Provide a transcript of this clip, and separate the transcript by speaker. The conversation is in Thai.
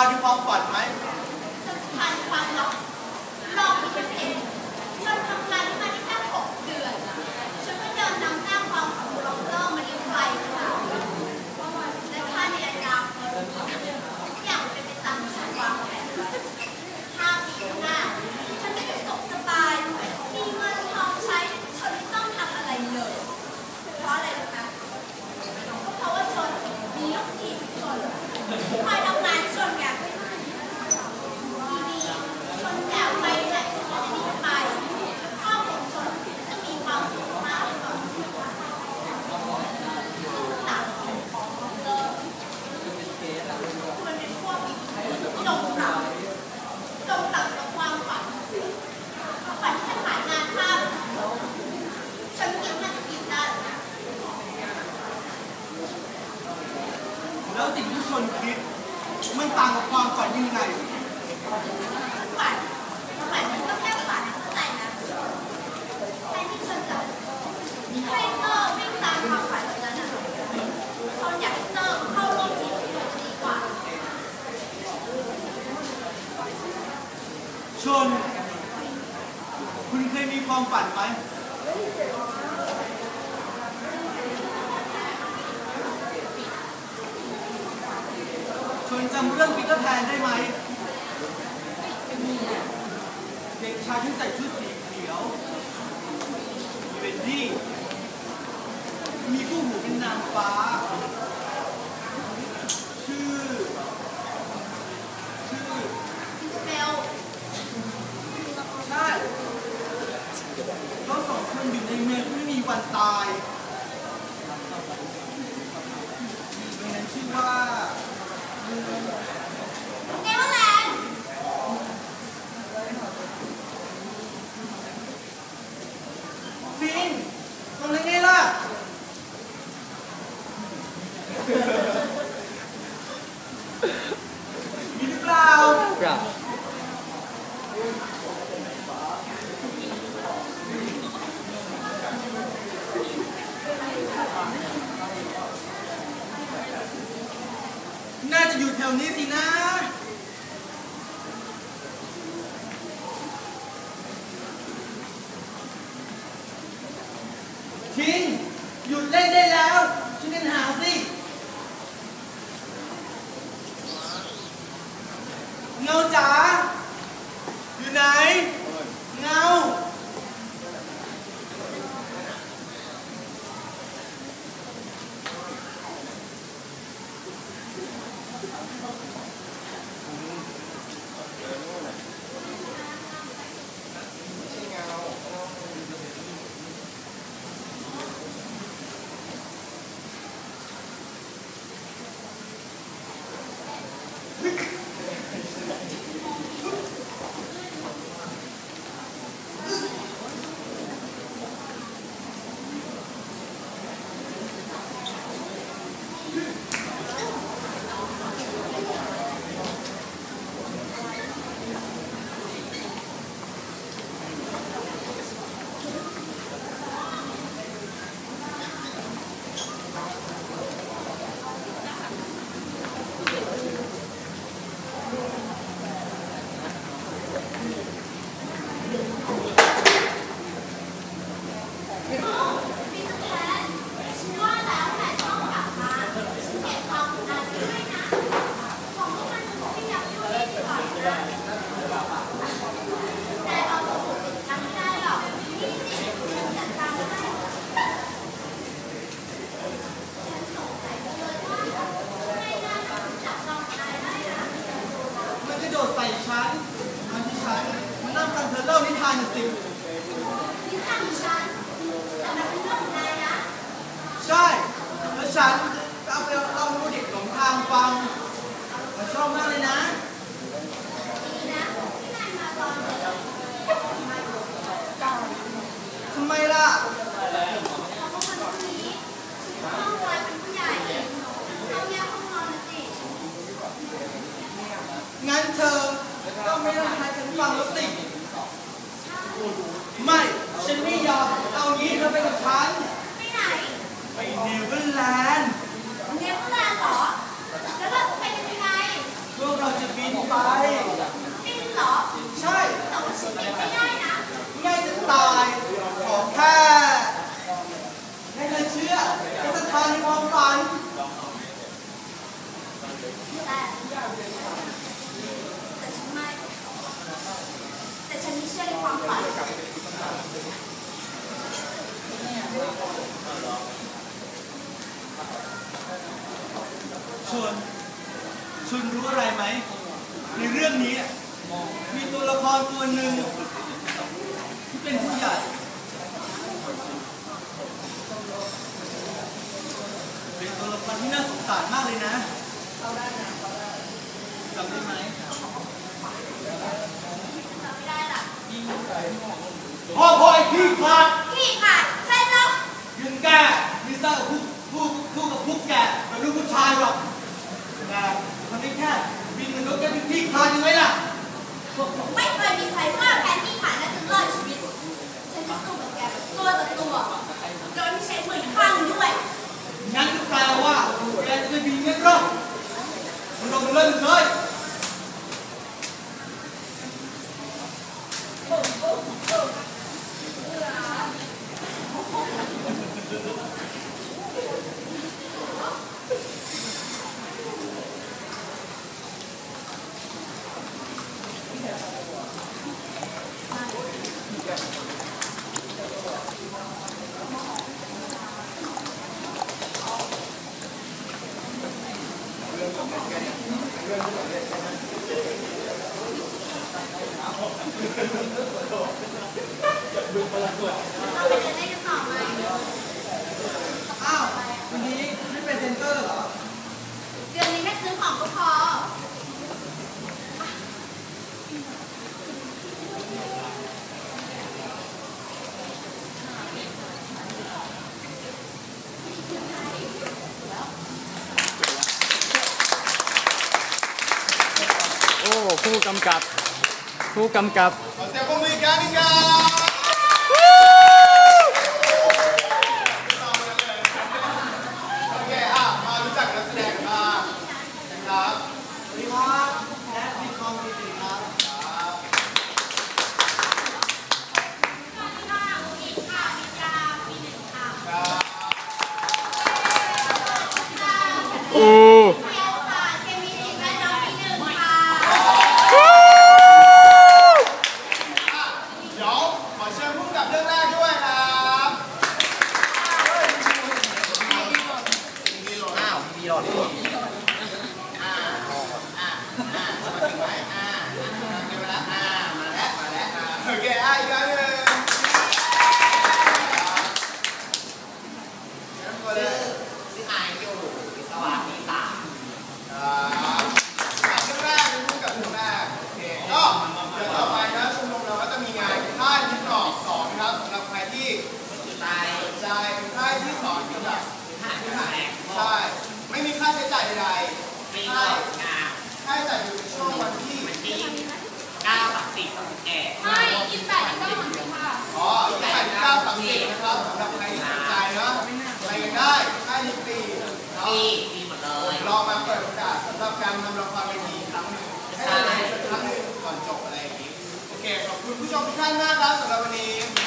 Speaker 1: อมีความฝันไหม ชวนจำ
Speaker 2: เรื่องปีเตอร์แพนได้ไหมเด็กชายที่ใส่ชุดสีเขียวเวนดี้มีคู่หูเป็นนางฟ้า วันตายมีองนั้นชื่อว่าเมือง
Speaker 1: เร์แลนด์
Speaker 2: ฟินตรนไงล่ะมีหรืเปล่า จะอยู่แถวนี้สินะ งั้นเธอก็ไม่
Speaker 1: ต้องให้
Speaker 2: ฉันฟังแล้วสิไม่ ฉันไม่ยอม เอางี้เธอไปกับฉัน
Speaker 1: ไปไหน
Speaker 2: ไปเนเวอร์แลนด์
Speaker 1: เนเวอร์แลนด์เหรอแล้ว
Speaker 2: วน
Speaker 1: หนึ่
Speaker 2: งที่
Speaker 1: เป็
Speaker 2: นผู้ใหญ่เป็นตัวละครที่น่าสงสารมากเลยนะจำได้ไหมพ่อพ่อไอ้พี่ขาด
Speaker 1: พี่ขาดใช่แล้
Speaker 2: ยุงแกมิสเตอร์ผู้ผู้ผู้กับผู้แกเป็นลูกผู้ชายหรอกแต่มันไม่แค่บินมันก็แค่พี่ขาดยังไงล่ะ
Speaker 1: ไม่ mưa giật tùa Rồi sẽ mình khăn như vậy Nhắn cho tao à Em sẽ วันนี้
Speaker 2: ไม่เป็
Speaker 1: นเซ
Speaker 2: นเตอร์เหรอ
Speaker 1: เดือนนี้แค่ซื้อของก็พอ
Speaker 3: โอ้ผู้กำกับ ผู้กำกับา
Speaker 2: ม
Speaker 4: ทำ
Speaker 5: ละ
Speaker 4: ครเวทีอีครั้งหนึ่งให้เราได้สักครั้งหนึ่งก่อนจบอะไรอย่างนี้ โอเค ขอบคุณผู้ชมทุกท่านมากครับสำหรับวันนี้